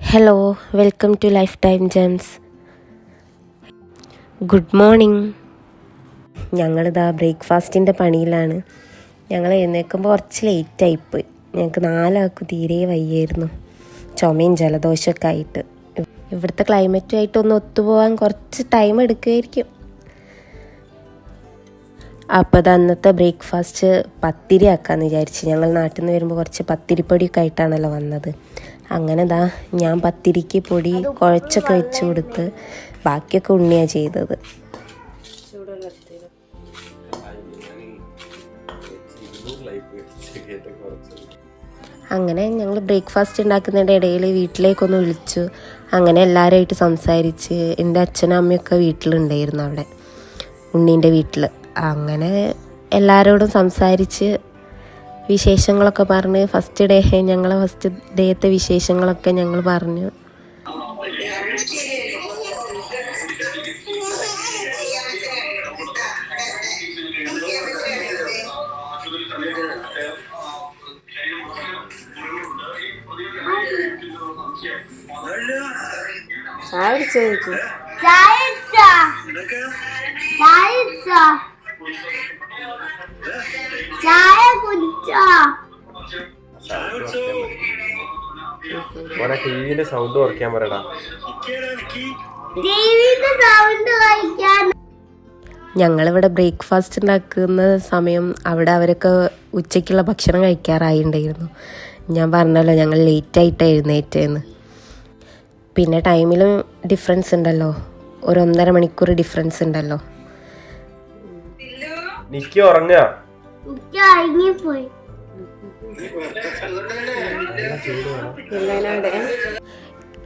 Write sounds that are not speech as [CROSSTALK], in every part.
Hello welcome to lifetime gems good morning ഞങ്ങളിതാ ബ്രേക്ക്ഫാസ്റ്റിന്റെ പണിയിലാണ്. ഞങ്ങൾ എഴുന്നേൽക്കുമ്പോൾ കുറച്ച് ലേറ്റായിപ്പോയി ഞങ്ങൾക്ക് നാലാൾക്ക് തീരെ വയ്യായിരുന്നു. ചുമയും ജലദോഷമൊക്കെ ആയിട്ട്. ഇവിടുത്തെ ക്ലൈമറ്റുമായിട്ടൊന്ന് ഒത്തുപോകാൻ കുറച്ച് ടൈം എടുക്കുമായിരിക്കും അപ്പോൾ അത് അന്നത്തെ ബ്രേക്ക്ഫാസ്റ്റ് പത്തിരി ആക്കാമെന്ന് വിചാരിച്ച്. ഞങ്ങൾ നാട്ടിൽ നിന്ന് വരുമ്പോൾ കുറച്ച് പത്തിരിപ്പൊടിയൊക്കെ ആയിട്ടാണല്ലോ വന്നത്. അങ്ങനെ ദാ ഞാൻ പത്തിരിക്ക് പൊടി കുഴച്ചൊക്കെ വെച്ച് കൊടുത്ത് ബാക്കിയൊക്കെ ഉണ്ണിയാണ് ചെയ്തത്. അങ്ങനെ ഞങ്ങൾ ബ്രേക്ക്ഫാസ്റ്റ് ഉണ്ടാക്കുന്നതിന്റെ ഇടയിൽ വീട്ടിലേക്കൊന്ന് വിളിച്ചു. അങ്ങനെ എല്ലാവരുമായിട്ട് സംസാരിച്ച് എന്റെ അച്ഛനും അമ്മയൊക്കെ വീട്ടിലുണ്ടായിരുന്നു അവിടെ ഉണ്ണീന്റെ വീട്ടിൽ അങ്ങനെ എല്ലാവരോടും സംസാരിച്ച് വിശേഷങ്ങളൊക്കെ പറഞ്ഞ് ഫസ്റ്റ് ഡേ ഞങ്ങളെ ഫസ്റ്റ് ഡേത്തെ വിശേഷങ്ങളൊക്കെ ഞങ്ങൾ പറഞ്ഞു. ചായ മോനെ ടിവിന്റെ സൗണ്ട് കുറയ്ക്കാൻ പറയടാ. ഞങ്ങളിവിടെ ബ്രേക്ക്ഫാസ്റ്റ് ഉണ്ടാക്കുന്ന സമയം അവിടെ അവരൊക്കെ ഉച്ചയ്ക്കുള്ള ഭക്ഷണം കഴിക്കാറായി ഉണ്ടായിരുന്നു ഞാൻ പറഞ്ഞല്ലോ ഞങ്ങൾ ലേറ്റായിട്ട് എഴുന്നേറ്റേന്ന്. പിന്നെ ടൈമിലും ഡിഫറൻസ് ഉണ്ടല്ലോ. ഒരു ഒന്നര മണിക്കൂർ ഡിഫറൻസ് ഉണ്ടല്ലോ. നിക്ക് ഉറങ്ങുക അടങ്ങിപ്പോയി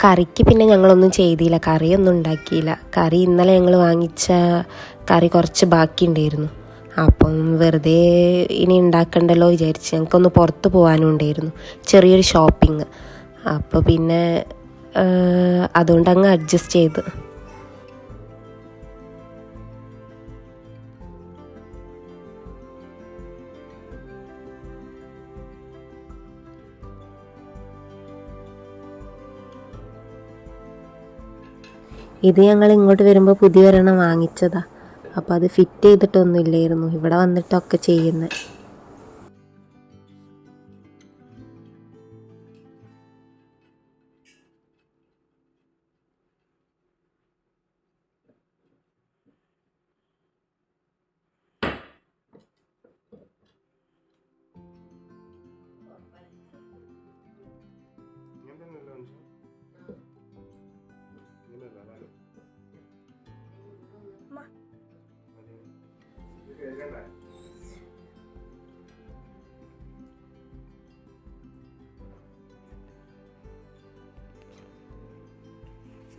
കറിക്ക് പിന്നെ ഞങ്ങളൊന്നും ചെയ്തില്ല. കറിയൊന്നും ഉണ്ടാക്കിയില്ല. കറി ഇന്നലെ ഞങ്ങൾ വാങ്ങിച്ച കറി കുറച്ച് ബാക്കി ഉണ്ടായിരുന്നു അപ്പം വെറുതെ ഇനി ഉണ്ടാക്കണ്ടല്ലോ വിചാരിച്ച് ഞങ്ങൾക്കൊന്ന് പുറത്ത് പോകാനും ഉണ്ടായിരുന്നു. ചെറിയൊരു ഷോപ്പിംഗ് അപ്പോൾ പിന്നെ അതുകൊണ്ട് അങ്ങ് അഡ്ജസ്റ്റ് ചെയ്ത്. ഇത് ഞങ്ങൾ ഇങ്ങോട്ട് വരുമ്പോൾ പുതിയൊരെണ്ണം വാങ്ങിച്ചതാ. അപ്പോൾ അത് ഫിറ്റ് ചെയ്തിട്ടൊന്നും ഇല്ലായിരുന്നു ഇവിടെ വന്നിട്ടൊക്കെ ചെയ്യുന്നത്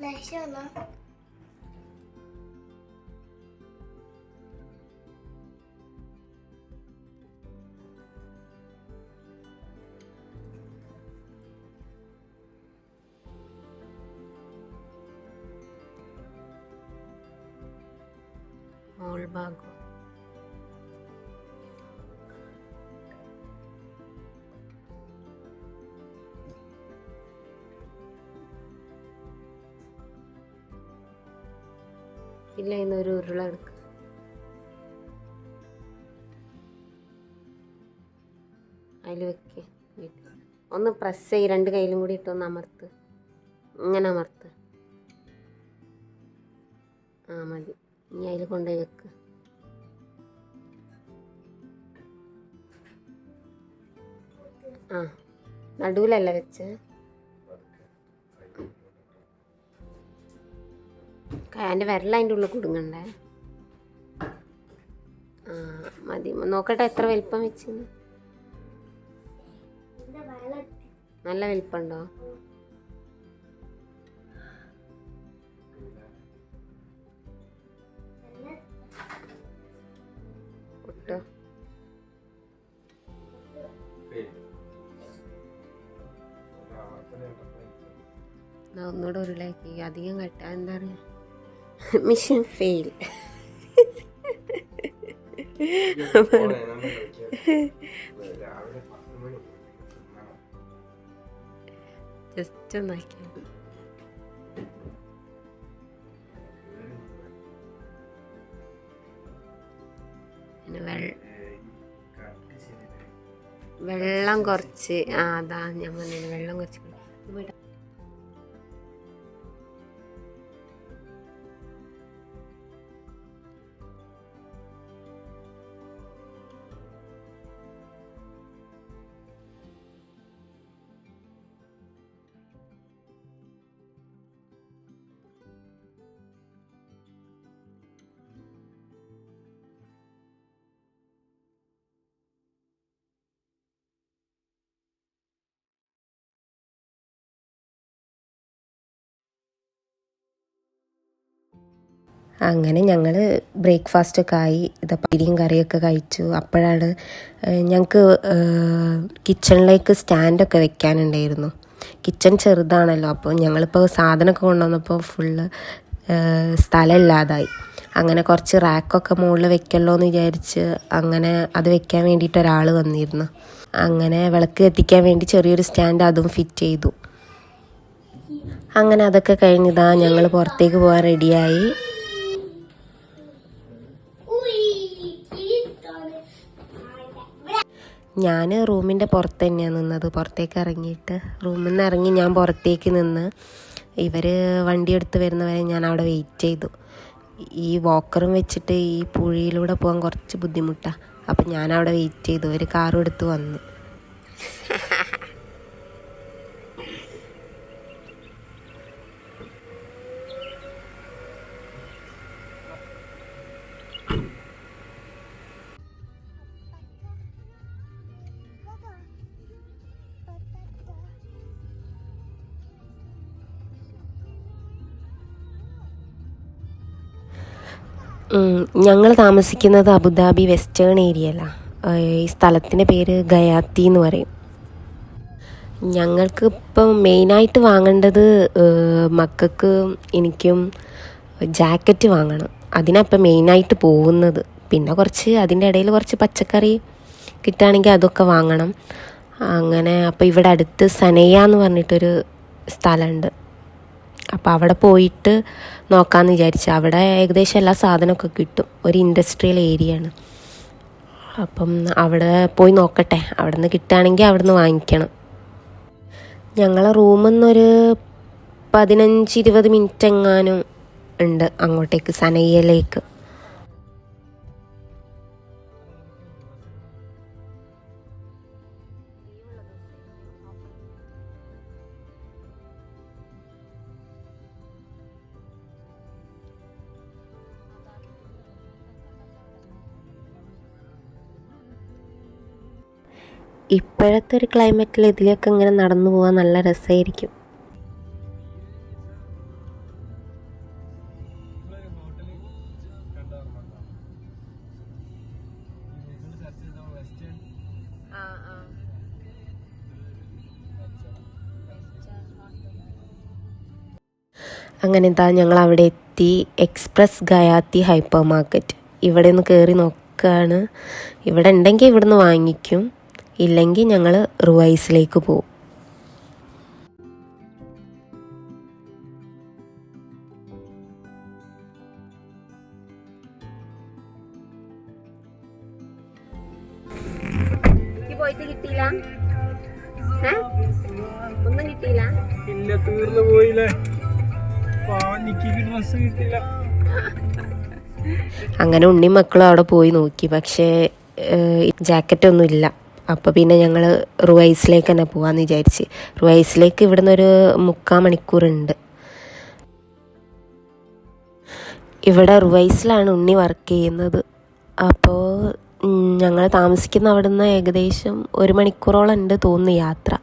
네, 시원아. 어, 얼마고 ഇല്ല ഇന്നൊരു ഉരുള അതിൽ വെക്ക്. ഒന്ന് പ്രസ് ചെയ്യ്. രണ്ട് കയ്യിലും കൂടി ഇട്ടൊന്ന് അമർത്ത്. ഇങ്ങനെ അമർത്ത്. ആ മതി. ഇനി അതിൽ കൊണ്ടുപോയി വെക്ക്. ആ നടുവിലല്ല വെച്ച്. എന്റെ വിരൽ അതിന്റെ ഉള്ളിൽ കുടുങ്ങണ്ടേ? ആ മതി. നോക്കട്ടെ എത്ര വലിപ്പം വെച്ചെന്ന്. നല്ല വലിപ്പമുണ്ടോ? ഒട്ടോ. ഒന്നുകൂടെ ഉരുളാക്കി. അധികം കട്ട എന്താ പറയുക മിഷൻ ഫെയിൽ ജസ്റ്റ് ഒന്നാക്കി വെള്ളം കുറച്ച്. ആ അതാ ഞാൻ പറഞ്ഞത്. വെള്ളം കുറച്ച് അങ്ങനെ ഞങ്ങൾ ബ്രേക്ക്ഫാസ്റ്റൊക്കെ ആയി ഇതാ പിരിയും കറിയൊക്കെ കഴിച്ചു. അപ്പോഴാണ് ഞങ്ങൾക്ക് കിച്ചണിലേക്ക് സ്റ്റാൻഡൊക്കെ വെക്കാനുണ്ടായിരുന്നു. കിച്ചൺ ചെറുതാണല്ലോ അപ്പോൾ ഞങ്ങളിപ്പോൾ സാധനമൊക്കെ കൊണ്ടുവന്നപ്പോൾ ഫുള്ള് സ്ഥലമില്ലാതായി. അങ്ങനെ കുറച്ച് റാക്കൊക്കെ മുകളിൽ വെക്കല്ലോ എന്ന് വിചാരിച്ച് അങ്ങനെ അത് വെക്കാൻ വേണ്ടിയിട്ട് ഒരാൾ വന്നിരുന്നു. അങ്ങനെ വിളക്ക് എത്തിക്കാൻ വേണ്ടി ചെറിയൊരു സ്റ്റാൻഡ് അതും ഫിറ്റ് ചെയ്തു. അങ്ങനെ അതൊക്കെ കഴിഞ്ഞതാ ഞങ്ങൾ പുറത്തേക്ക് പോകാൻ റെഡിയായി. ഞാൻ റൂമിന്റെ പുറത്ത് തന്നെയാണ് നിന്നത്. പുറത്തേക്ക് ഇറങ്ങിയിട്ട്. റൂമിൽ നിന്ന് ഇറങ്ങി ഞാൻ പുറത്തേക്ക് നിന്ന് ഇവർ വണ്ടി എടുത്ത് വരുന്നവരെ ഞാൻ അവിടെ വെയിറ്റ് ചെയ്തു. ഈ വോക്കറും വെച്ചിട്ട് ഈ പുഴയിലൂടെ പോകാൻ കുറച്ച് ബുദ്ധിമുട്ടാണ് അപ്പം ഞാൻ അവിടെ വെയിറ്റ് ചെയ്തു. ഒരു കാറും എടുത്ത് വന്നു. [LAUGHS] ഞങ്ങൾ താമസിക്കുന്നത് അബുദാബി വെസ്റ്റേൺ ഏരിയയിലാണ് ഈ സ്ഥലത്തിന്റെ പേര് ഗയാത്തി എന്ന് പറയും. ഞങ്ങൾക്ക് ഇപ്പം മെയിനായിട്ട് വാങ്ങേണ്ടത് മക്കൾക്ക് എനിക്കും ജാക്കറ്റ് വാങ്ങണം. അതിനപ്പം മെയിനായിട്ട് പോകുന്നത്. പിന്നെ കുറച്ച് അതിന്റെ ഇടയിൽ കുറച്ച് പച്ചക്കറി കിട്ടുകയാണെങ്കിൽ അതൊക്കെ വാങ്ങണം. അങ്ങനെ അപ്പോൾ ഇവിടെ അടുത്ത് സനയ എന്ന് പറഞ്ഞിട്ടൊരു സ്ഥലമുണ്ട്. അപ്പോൾ അവിടെ പോയിട്ട് നോക്കാമെന്ന് വിചാരിച്ചു അവിടെ ഏകദേശം എല്ലാ സാധനമൊക്കെ കിട്ടും. ഒരു ഇൻഡസ്ട്രിയൽ ഏരിയ ആണ്. അപ്പം അവിടെ പോയി നോക്കട്ടെ. അവിടെ നിന്ന് കിട്ടുകയാണെങ്കിൽ അവിടെ നിന്ന് വാങ്ങിക്കണം. ഞങ്ങളെ റൂമിൽ നിന്നൊരു പതിനഞ്ച് ഇരുപത് മിനിറ്റ് എങ്ങാനും ഉണ്ട് അങ്ങോട്ടേക്ക് സനയ്യയിലേക്ക്. ഇപ്പോഴത്തെ ഒരു ക്ലൈമറ്റിൽ ഇതിലൊക്കെ ഇങ്ങനെ നടന്നു പോകാൻ നല്ല രസമായിരിക്കും. അങ്ങനെ എന്താ ഞങ്ങൾ അവിടെ എത്തി. എക്സ്പ്രസ് ഗയാത്തി ഹൈപ്പർ മാർക്കറ്റ് ഇവിടെ നിന്ന് കയറി നോക്കുകയാണ് ഇവിടെ ഉണ്ടെങ്കിൽ ഇവിടുന്ന് വാങ്ങിക്കും. ഇല്ലെങ്കിൽ ഞങ്ങൾ റുവൈസിലേക്ക് പോകും പോയിട്ട് കിട്ടിയില്ല. ഒന്നും കിട്ടിയില്ല. ഇല്ല തീർന്നു പോയില്ലേ. പാവം നിക്കിക്ക് ഡ്രസ് കിട്ടില്ല അങ്ങനെ ഉണ്ണി മക്കളും അവിടെ പോയി നോക്കി. പക്ഷേ ജാക്കറ്റ് ഒന്നും ഇല്ല. അപ്പോൾ പിന്നെ ഞങ്ങൾ റുവൈസിലേക്ക് തന്നെ പോകാമെന്ന് വിചാരിച്ച്. റുവൈസിലേക്ക് ഇവിടുന്ന് ഒരു മുക്കാൽ മണിക്കൂറുണ്ട്. ഇവിടെ റുവൈസിലാണ് ഉണ്ണി വർക്ക് ചെയ്യുന്നത്. അപ്പോൾ ഞങ്ങൾ താമസിക്കുന്ന അവിടുന്ന് ഏകദേശം ഒരു മണിക്കൂറോളം ഉണ്ട് തോന്നുന്നു യാത്ര.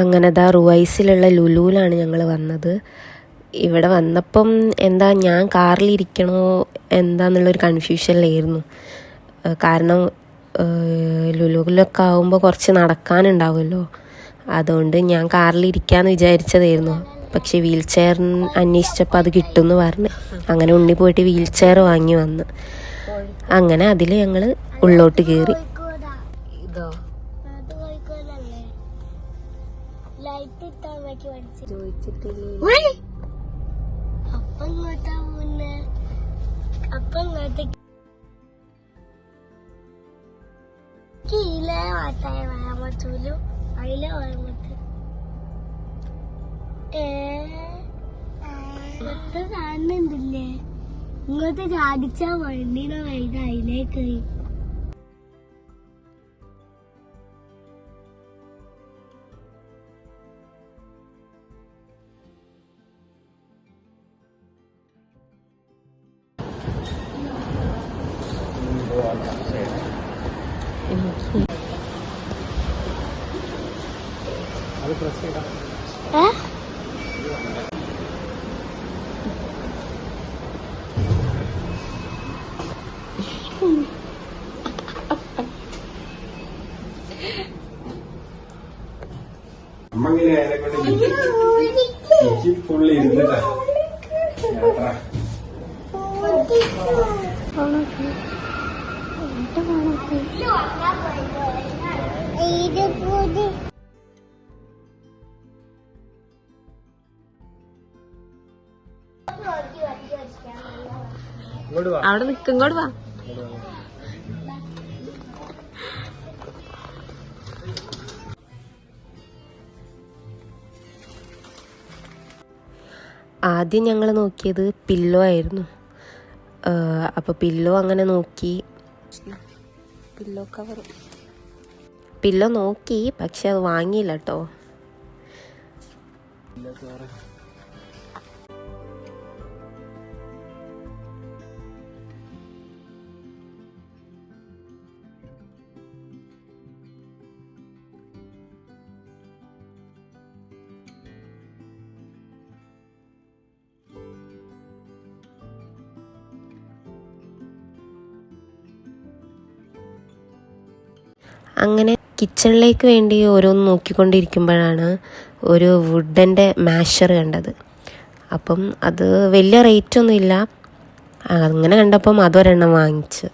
അങ്ങനെ ദാ റുവൈസിലുള്ള ലുലുവിലാണ് ഞങ്ങൾ വന്നത്. ഇവിടെ വന്നപ്പം എന്താ ഞാൻ കാറിലിരിക്കണോ എന്താന്നുള്ളൊരു കൺഫ്യൂഷനിലായിരുന്നു കാരണം ലുലുവിലൊക്കെ ആകുമ്പോൾ കുറച്ച് നടക്കാനുണ്ടാവുമല്ലോ അതുകൊണ്ട് ഞാൻ കാറിലിരിക്കാന്ന് വിചാരിച്ചതായിരുന്നു. പക്ഷെ വീൽ ചെയർ അന്വേഷിച്ചപ്പോൾ അത് കിട്ടുമെന്ന് പറഞ്ഞു അങ്ങനെ ഉണ്ണി പോയിട്ട് വീൽ ചെയർ വാങ്ങി വന്ന്. അങ്ങനെ അതിൽ ഞങ്ങൾ ഉള്ളോട്ട് കയറി കീഴേ വരാൻ പറ്റൂലു അതിലെ വരാൻ പറ്റും ഏ? ഇങ്ങോട്ട് കാണുന്നുണ്ടില്ലേ? ഇങ്ങോട്ട് ചാടിച്ചാ വണ്ടീനെ വൈകി അതിലേക്ക് അതിനെ കൊണ്ട് ഇരുന്നിട്ടാ അവിടെ നിൽക്കും ഇങ്ങോട്ട് വാ. ആദ്യം ഞങ്ങൾ നോക്കിയത് പില്ലോ ആയിരുന്നു. അപ്പോൾ പില്ലോ അങ്ങനെ നോക്കി. Pillow cover. പില്ലോ നോക്കി പക്ഷെ അത് വാങ്ങിയില്ല കേട്ടോ അങ്ങനെ കിച്ചണിലേക്ക് വേണ്ടി ഓരോന്ന് നോക്കിക്കൊണ്ടിരിക്കുമ്പോഴാണ് ഒരു വുഡന്റെ മാഷർ കണ്ടത്. അപ്പം അത് വലിയ റേറ്റൊന്നുമില്ല അങ്ങനെ കണ്ടപ്പം അതൊരെണ്ണം വാങ്ങിച്ച്.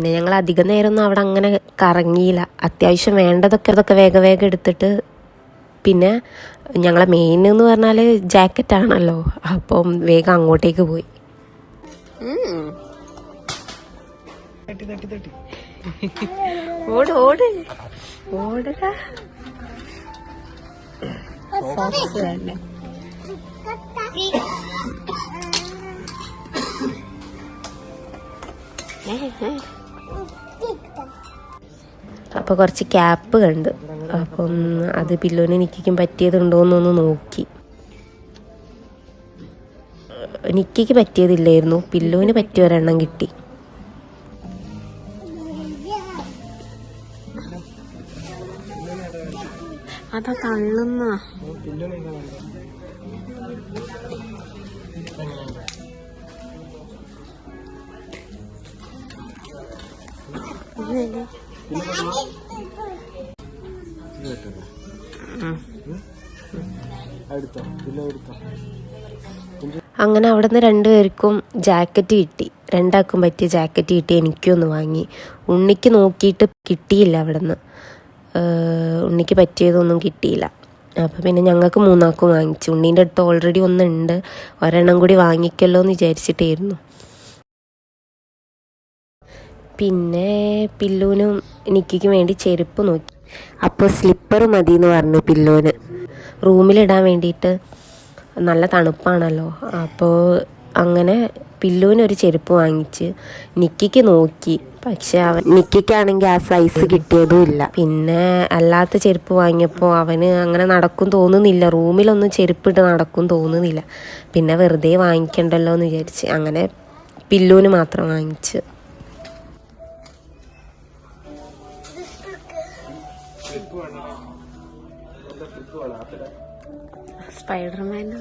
പിന്നെ ഞങ്ങൾ അധികം നേരമൊന്നും അവിടെ അങ്ങനെ കറങ്ങിയില്ല. അത്യാവശ്യം വേണ്ടതൊക്കെ അതൊക്കെ വേഗം വേഗം എടുത്തിട്ട് പിന്നെ ഞങ്ങളെ മെയിൻ എന്ന് പറഞ്ഞാൽ ജാക്കറ്റ് ആണല്ലോ. അപ്പം വേഗം അങ്ങോട്ടേക്ക് പോയി. ഓട് ഓട്. ഓടുക. അപ്പോൾ കുറച്ച് ക്യാപ്പ് കണ്ട്. അപ്പം അത് പില്ലോന് നിക്കിക്കും പറ്റിയതുണ്ടോയെന്നൊന്ന് നോക്കി. നിക്കിക്ക് പറ്റിയതില്ലായിരുന്നു. പില്ലോന് പറ്റിയ ഒരെണ്ണം കിട്ടി. അതാ തള്ളുന്ന. അങ്ങനെ അവിടെ നിന്ന് രണ്ടുപേർക്കും ജാക്കറ്റ് കിട്ടി. രണ്ടാക്കും പറ്റിയ ജാക്കറ്റ് കിട്ടി എനിക്കും ഒന്ന് വാങ്ങി. ഉണ്ണിക്ക് നോക്കിയിട്ട് കിട്ടിയില്ല അവിടെ നിന്ന് ഉണ്ണിക്ക് പറ്റിയതൊന്നും കിട്ടിയില്ല. അപ്പോൾ പിന്നെ ഞങ്ങൾക്ക് മൂന്നാക്കും വാങ്ങിച്ചു. ഉണ്ണീന്റെ അടുത്ത് ഓൾറെഡി ഒന്നുണ്ട് ഒരെണ്ണം കൂടി വാങ്ങിക്കല്ലോ എന്ന് വിചാരിച്ചിട്ടായിരുന്നു. പിന്നെ പില്ലുവിനും നിക്കിക്കും വേണ്ടി ചെരുപ്പ് നോക്കി. അപ്പോൾ സ്ലിപ്പർ മതി എന്ന് പറഞ്ഞു പില്ലുവിന് റൂമിലിടാൻ വേണ്ടിയിട്ട് നല്ല തണുപ്പാണല്ലോ. അപ്പോൾ അങ്ങനെ പില്ലുവിനൊരു ചെരുപ്പ് വാങ്ങിച്ച് നിക്കിക്ക് നോക്കി. പക്ഷെ അവൻ നിക്കിക്കാണെങ്കിൽ ആ സൈസ് കിട്ടിയതും ഇല്ല. പിന്നെ അല്ലാത്ത ചെരുപ്പ് വാങ്ങിയപ്പോൾ അവന് അങ്ങനെ നടക്കും തോന്നുന്നില്ല. റൂമിലൊന്നും ചെരുപ്പിട്ട് നടക്കും തോന്നുന്നില്ല. പിന്നെ വെറുതെ വാങ്ങിക്കണ്ടല്ലോ എന്ന് വിചാരിച്ച് അങ്ങനെ പില്ലുവിന് മാത്രം വാങ്ങിച്ച്. സ്പൈഡർമാന്റെ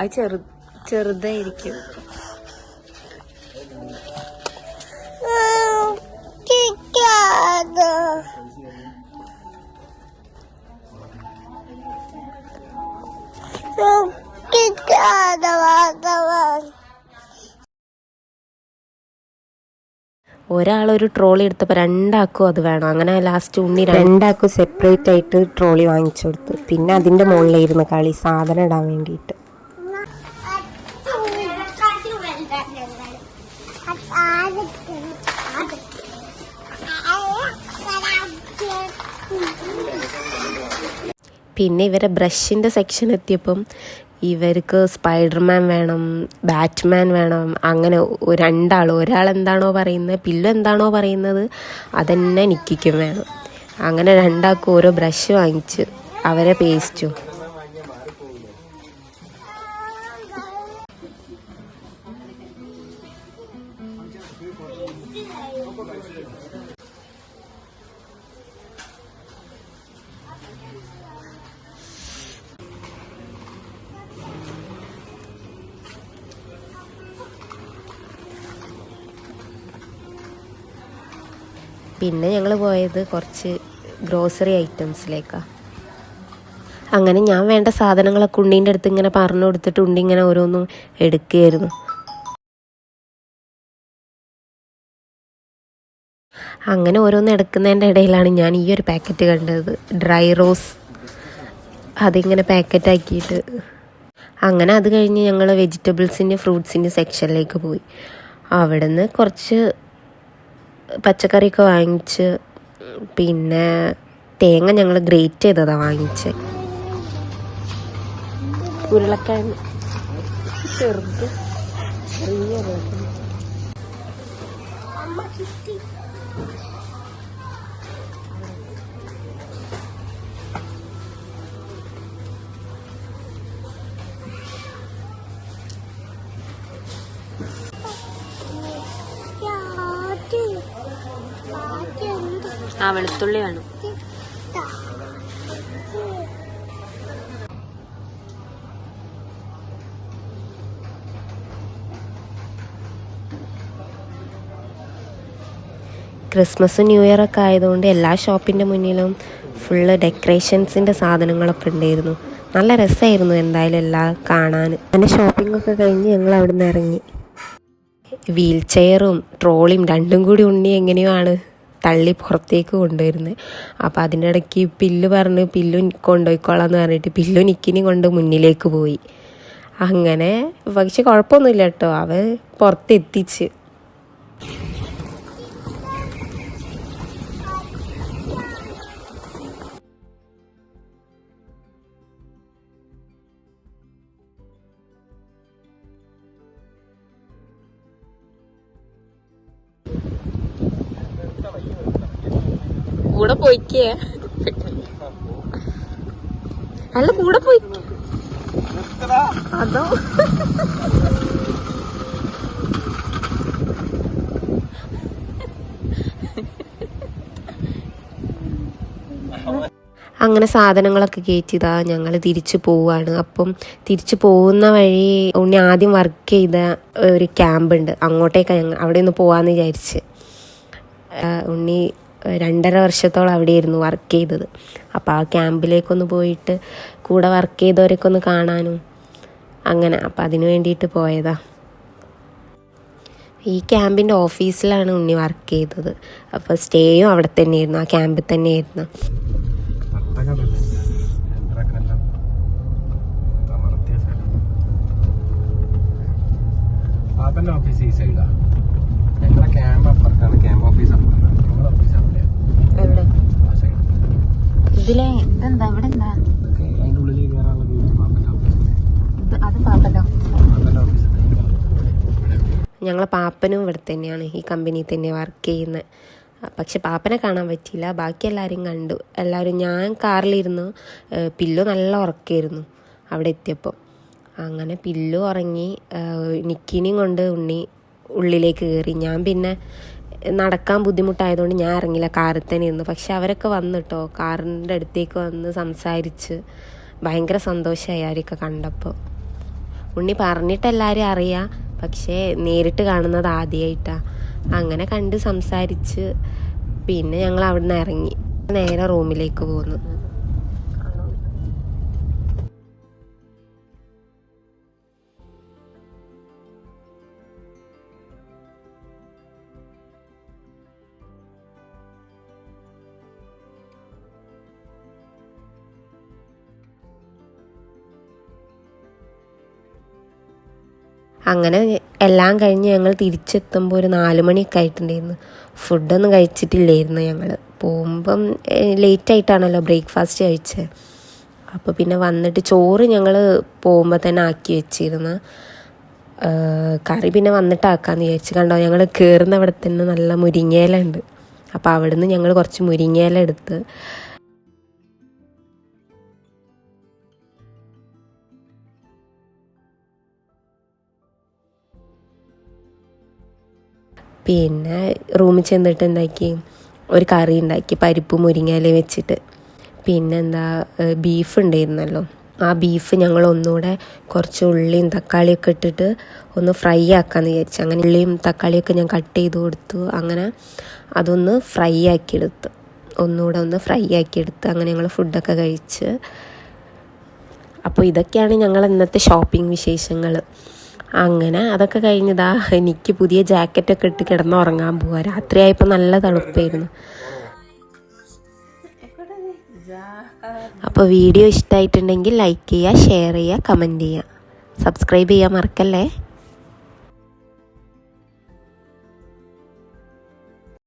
അത് ചെറു ചെറുതായിരിക്കും. ഒരാളൊരു ട്രോളി എടുത്തപ്പോൾ രണ്ടാക്കും അത് വേണം. അങ്ങനെ ലാസ്റ്റ് ഉണ്ണി രണ്ടാക്കും സെപ്പറേറ്റ് ആയിട്ട് ട്രോളി വാങ്ങിച്ചു കൊടുത്തു. പിന്നെ അതിന്റെ മുകളിലായിരുന്നു കളി സാധനം ഇടാൻ വേണ്ടിയിട്ട്. പിന്നെ ഇവരെ ബ്രഷിന്റെ സെക്ഷൻ എത്തിയപ്പം ഇവർക്ക് സ്പൈഡർമാൻ വേണം ബാറ്റ്മാൻ വേണം അങ്ങനെ രണ്ടാൾ ഒരാൾ എന്താണോ പറയുന്നത് പില്ലു എന്താണോ പറയുന്നത് അതന്നെ നിക്കിക്കും വേണം. അങ്ങനെ രണ്ടാൾക്കും ഓരോ ബ്രഷ് വാങ്ങിച്ച് അവരെ പേസ്റ്റും. പിന്നെ ഞങ്ങൾ പോയത് കുറച്ച് ഗ്രോസറി ഐറ്റംസിലേക്കാണ് അങ്ങനെ ഞാൻ വേണ്ട സാധനങ്ങളൊക്കെ ഉണ്ണീന്റെ അടുത്ത് ഇങ്ങനെ പറഞ്ഞു കൊടുത്തിട്ട് ഉണ്ണി ഇങ്ങനെ ഓരോന്നും എടുക്കുകയായിരുന്നു. അങ്ങനെ ഓരോന്ന് എടുക്കുന്നതിന്റെ ഇടയിലാണ് ഞാൻ ഈ ഒരു പാക്കറ്റ് കണ്ടത്. ഡ്രൈ റോസ് അതിങ്ങനെ പാക്കറ്റാക്കിയിട്ട് അങ്ങനെ അത് കഴിഞ്ഞ് ഞങ്ങൾ വെജിറ്റബിൾസിന്റെ ഫ്രൂട്ട്സിന്റെ സെക്ഷനിലേക്ക് പോയി. അവിടെ നിന്ന് കുറച്ച് പച്ചക്കറിയൊക്കെ വാങ്ങിച്ച് പിന്നെ തേങ്ങ ഞങ്ങൾ ഗ്രേറ്റ് ചെയ്തതാണ് വാങ്ങിച്ചത് ഉരുളക്കിഴങ്ങ്. ചെറുത്. ചെറിയ. ആ വെളുത്തുള്ളി വേണം. ക്രിസ്മസ് ന്യൂ ഇയർ ഒക്കെ ആയതുകൊണ്ട് എല്ലാ ഷോപ്പിന്റെ മുന്നിലും ഫുള്ള് ഡെക്കറേഷൻസിന്റെ സാധനങ്ങളൊക്കെ ഉണ്ടായിരുന്നു. നല്ല രസമായിരുന്നു എന്തായാലും എല്ലാം കാണാൻ. അങ്ങനെ ഷോപ്പിംഗ് ഒക്കെ കഴിഞ്ഞ് ഞങ്ങൾ അവിടെ നിന്ന് ഇറങ്ങി വീൽ ചെയറും ട്രോളിയും രണ്ടും കൂടി ഉണ്ണി എങ്ങനെയാണ് തള്ളി പുറത്തേക്ക് കൊണ്ടുവരുന്നത് അപ്പോൾ അതിന്റെ ഇടയ്ക്ക് പില്ല് പറഞ്ഞ് പില്ലു കൊണ്ടുപോയിക്കോളാം എന്ന് പറഞ്ഞിട്ട് പില്ലു നിക്കിനി കൊണ്ട് മുന്നിലേക്ക് പോയി. അങ്ങനെ പക്ഷെ കുഴപ്പമൊന്നുമില്ല കേട്ടോ. അവൻ പുറത്തെത്തിച്ച്. കൂടെ പോയിക്കേ. അല്ല കൂടെ പോയി. അതോ? അങ്ങനെ സാധനങ്ങളൊക്കെ കയറ്റിയതാ ഞങ്ങൾ തിരിച്ചു പോവുകയാണ് അപ്പം തിരിച്ചു പോകുന്ന വഴി ഉണ്ണി ആദ്യം വർക്ക് ചെയ്ത ഒരു ക്യാമ്പ് ഉണ്ട്. അങ്ങോട്ടേക്കാണ് ഞങ്ങൾ അവിടെ ഒന്ന് പോകാമെന്ന് വിചാരിച്ച് ഉണ്ണി രണ്ടര വർഷത്തോളം അവിടെയായിരുന്നു വർക്ക് ചെയ്തത്. അപ്പോൾ ആ ക്യാമ്പിലേക്കൊന്ന് പോയിട്ട് കൂടെ വർക്ക് ചെയ്തവരൊക്കെ ഒന്ന് കാണാനും അങ്ങനെ. അപ്പോൾ അതിന് വേണ്ടിയിട്ട് പോയതാ. ഈ ക്യാമ്പിന്റെ ഓഫീസിലാണ് ഉണ്ണി വർക്ക് ചെയ്തത്. അപ്പോൾ സ്റ്റേയും അവിടെ തന്നെയായിരുന്നു. ആ ക്യാമ്പിൽ തന്നെയായിരുന്നു. ഓഫീസ് ഈ സൈഡാ ഞങ്ങളെ ക്യാമ്പ് അപ്പുറത്താണ് ക്യാമ്പ് ഓഫീസ് അപ്പുറത്താണ് ഞങ്ങളുടെ ഓഫീസ് അവിടെയാണ് എവിടെ ആ സൈഡ് ഇതെന്താ? ഇവിടെ എന്താ? അത് പാപ്പല്ലോ ഞങ്ങൾ പാപ്പനും ഇവിടെ തന്നെയാണ് ഈ കമ്പനിയിൽ തന്നെ വർക്ക് ചെയ്യുന്നത് പക്ഷെ പാപ്പനെ കാണാൻ പറ്റിയില്ല. ബാക്കി എല്ലാവരും കണ്ടു. എല്ലാവരും ഞാൻ കാറിലിരുന്നു. പില്ലു നല്ല ഉറക്കമായിരുന്നു അവിടെ എത്തിയപ്പോൾ അങ്ങനെ പില്ലു ഉറങ്ങി നിക്കിനെയും കൊണ്ട് ഉണ്ണി ഉള്ളിലേക്ക് കയറി. ഞാൻ പിന്നെ നടക്കാൻ ബുദ്ധിമുട്ടായതുകൊണ്ട് ഞാൻ ഇറങ്ങില്ല കാറിൽ തന്നെ ഇരുന്നു. പക്ഷെ അവരൊക്കെ വന്നിട്ടോ കാറിന്റെ അടുത്തേക്ക് വന്ന് സംസാരിച്ച് ഭയങ്കര സന്തോഷമായി അവരൊക്കെ കണ്ടപ്പോൾ. ഉണ്ണി പറഞ്ഞിട്ട് എല്ലാവരും അറിയാം. പക്ഷേ നേരിട്ട് കാണുന്നത് ആദ്യമായിട്ടാണ് അങ്ങനെ കണ്ട് സംസാരിച്ച് പിന്നെ ഞങ്ങൾ അവിടെ നിന്ന് ഇറങ്ങി. നേരെ റൂമിലേക്ക് പോന്നു. അങ്ങനെ എല്ലാം കഴിഞ്ഞ് ഞങ്ങൾ തിരിച്ചെത്തുമ്പോൾ ഒരു നാല് മണിയൊക്കെ ആയിട്ടുണ്ടായിരുന്നു. ഫുഡൊന്നും കഴിച്ചിട്ടില്ലായിരുന്നു ഞങ്ങൾ. പോകുമ്പം ലേറ്റ് ആയിട്ടാണല്ലോ ബ്രേക്ക്ഫാസ്റ്റ് കഴിച്ചത് അപ്പോൾ പിന്നെ വന്നിട്ട് ചോറ് ഞങ്ങൾ പോകുമ്പോൾ തന്നെ ആക്കി വെച്ചിരുന്നു. കറി പിന്നെ വന്നിട്ട് ആക്കാമെന്ന് വിചാരിച്ചു. കണ്ടോ ഞങ്ങൾ കയറുന്ന അവിടെ തന്നെ നല്ല മുരിങ്ങയില ഉണ്ട്. അപ്പോൾ അവിടുന്ന് ഞങ്ങൾ കുറച്ച് മുരിങ്ങയില എടുത്ത് പിന്നെ റൂമിൽ ചെന്നിട്ട് എന്താക്കി? ഒരു കറി ഉണ്ടാക്കി പരിപ്പ് മുരിങ്ങയില വെച്ചിട്ട്. പിന്നെന്താ ബീഫ് ഉണ്ടായിരുന്നല്ലോ. ആ ബീഫ് ഞങ്ങൾ ഒന്നുകൂടെ കുറച്ച് ഉള്ളിയും തക്കാളിയൊക്കെ ഇട്ടിട്ട് ഒന്ന് ഫ്രൈ ആക്കാമെന്ന് വിചാരിച്ചു. അങ്ങനെ ഉള്ളിയും തക്കാളിയൊക്കെ ഞാൻ കട്ട് ചെയ്ത് കൊടുത്തു. അങ്ങനെ അതൊന്ന് ഫ്രൈ ആക്കിയെടുത്തു ഒന്നുകൂടെ ഒന്ന് ഫ്രൈ ആക്കിയെടുത്ത് അങ്ങനെ ഞങ്ങൾ ഫുഡൊക്കെ കഴിച്ച്. അപ്പോൾ ഇതൊക്കെയാണ് ഞങ്ങൾ ഇന്നത്തെ ഷോപ്പിംഗ് വിശേഷങ്ങൾ അങ്ങനെ അതൊക്കെ കഴിഞ്ഞതാ. എനിക്ക് പുതിയ ജാക്കറ്റൊക്കെ ഇട്ട് കിടന്ന് ഉറങ്ങാൻ പോവാ. രാത്രിയായപ്പോൾ നല്ല തണുപ്പായിരുന്നു. അപ്പോൾ വീഡിയോ ഇഷ്ടമായിട്ടുണ്ടെങ്കിൽ ലൈക്ക് ചെയ്യുക ഷെയർ ചെയ്യുക കമന്റ് ചെയ്യുക. സബ്സ്ക്രൈബ് ചെയ്യാൻ മറക്കല്ലേ?